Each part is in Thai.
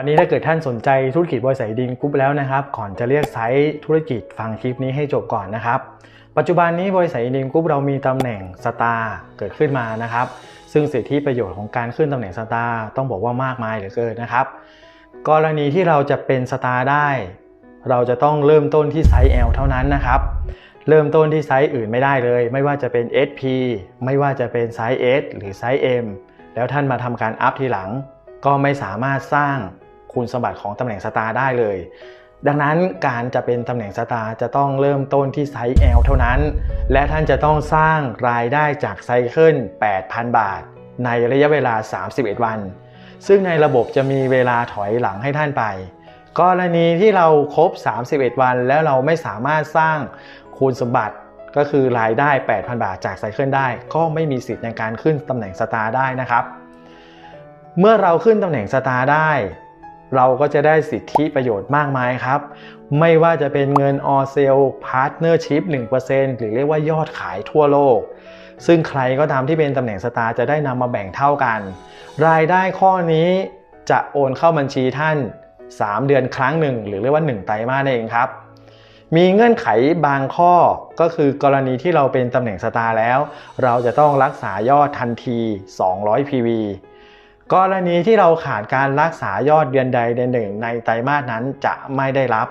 วันนี้ถ้าเกิดท่านสนใจธุรกิจบริษัทดินกรุ๊ปแล้วนะครับ ก่อนจะเรียกไซต์ธุรกิจฟังคลิปนี้ให้จบก่อนนะครับ ปัจจุบันนี้บริษัทดินกรุ๊ปเรามีตำแหน่งสตาร์เกิดขึ้นมานะครับ ซึ่งสิทธิประโยชน์ของการขึ้นตำแหน่งสตาร์ต้องบอกว่ามากมายเหลือเกินนะครับ กรณีที่เราจะเป็นสตาร์ได้ เราจะต้องเริ่มต้นที่ไซส์ L เท่านั้นนะครับเริ่มต้นที่ไซส์อื่นไม่ได้เลย ไม่ว่าจะเป็น SP ไม่ว่าจะเป็นไซส์ S หรือไซส์ M แล้วท่านมาทำการอัพทีหลัง ก็ไม่สามารถสร้าง คุณสมบัติของตำแหน่งสตาร์ได้เลย ดังนั้นการจะเป็นตำแหน่งสตาร์จะต้องเริ่มต้นที่ไซส์ L เท่านั้น และท่านจะต้องสร้างรายได้จากไซเคิล 8,000 บาท ในระยะเวลา 31 วัน ซึ่งในระบบจะมีเวลาถอยหลังให้ท่านไป กรณีที่เราครบ 31 วัน แล้วเราไม่สามารถสร้างคูณสมบัติก็คือรายได้ 8,000 บาทจากไซเคิลได้ ก็ไม่มีสิทธิ์ในการขึ้นตำแหน่งสตาร์ได้นะครับ เมื่อเราขึ้นตำแหน่งสตาร์ได้ เราก็จะได้สิทธิประโยชน์มากมายครับ ไม่ว่าจะเป็นเงินออเซลพาร์ทเนอร์ชิพ1%หรือเรียกว่ายอดขายทั่วโลก ซึ่งใครก็ตามที่เป็นตำแหน่งสตาร์จะได้นำมาแบ่งเท่ากัน รายได้ข้อนี้จะโอนเข้าบัญชีท่าน 3 เดือนครั้งหนึ่ง หรือเรียกว่า 1 ไตรมาสนั่นเองครับ มีเงื่อนไขบางข้อก็คือกรณีที่เราเป็นตำแหน่งสตาร์แล้ว เราจะต้องรักษายอดทันที 200 PV กรณีที่เราขาดการรักษายอดเดือนใดเดือนหนึ่ง ในไตรมาสนั้นจะไม่ได้รับ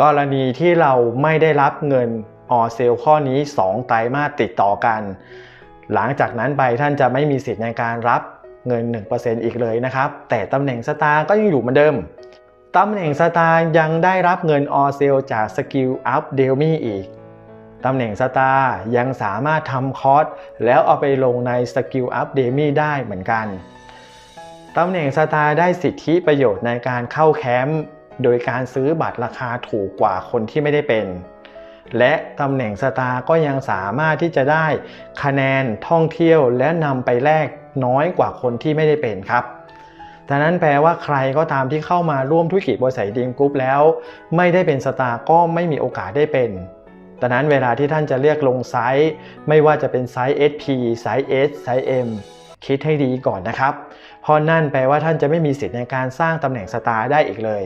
กรณีที่เราไม่ได้รับเงินออเซลข้อนี้ 2 ไตรมาสติดต่อกัน หลังจากนั้นไปท่านจะไม่มีสิทธิ์ในการรับเงิน 1%อีกเลยนะครับ แต่ตำแหน่งสตาร์ก็ยังอยู่เหมือนเดิม ตำแหน่งสตาร์ยังได้รับเงินออเซลจากสกิลอัพเดลมี่อีก ตำแหน่งสตาร์ยังสามารถทำคอร์สแล้วเอาไปลงในสกิลอัพเดลมี่ได้เหมือนกัน ตำแหน่งสตาร์ได้สิทธิประโยชน์ในการเข้าแคมป์โดยการซื้อบัตรราคาถูกกว่าคนที่ไม่ได้เป็น และตำแหน่งสตาร์ก็ยังสามารถที่จะได้คะแนนท่องเที่ยวและนำไปแลกน้อยกว่าคนที่ไม่ได้เป็นครับดังนั้นแปลว่าใครก็ตามที่เข้ามาร่วมธุรกิจบริษัทดีมกรุ๊ปแล้ว ไม่ได้เป็นสตาร์ก็ไม่มีโอกาสได้เป็นดังนั้นเวลาที่ท่านจะเรียกลงไซส์ ไม่ว่าจะเป็นไซส์ SP ไซส์ S ไซส์ M คิดให้ดีก่อนนะครับ เพราะนั่นแปลว่าท่านจะไม่มีสิทธิ์ในการสร้างตำแหน่งสตาร์ได้อีกเลย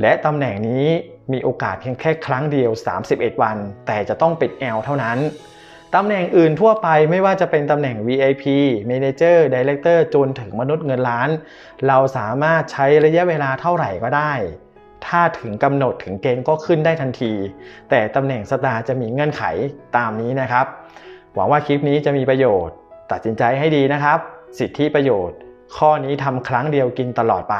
และตำแหน่งนี้มีโอกาสเพียงแค่ครั้งเดียว 31 วัน แต่จะต้องปิด L เท่านั้นตำแหน่งอื่นทั่วไปไม่ว่าจะเป็นตำแหน่ง VIP Manager Director จนถึงมนุษย์เงินล้าน เราสามารถใช้ระยะเวลาเท่าไหร่ก็ได้ ถ้าถึงกำหนดถึงเกณฑ์ก็ขึ้นได้ทันที แต่ตำแหน่งสตาร์จะมีเงื่อนไขตามนี้นะครับ หวังว่าคลิปนี้จะมีประโยชน์ ตัดสินใจให้ดีนะครับ สิทธิประโยชน์ ข้อนี้ทำครั้งเดียวกินตลอดไป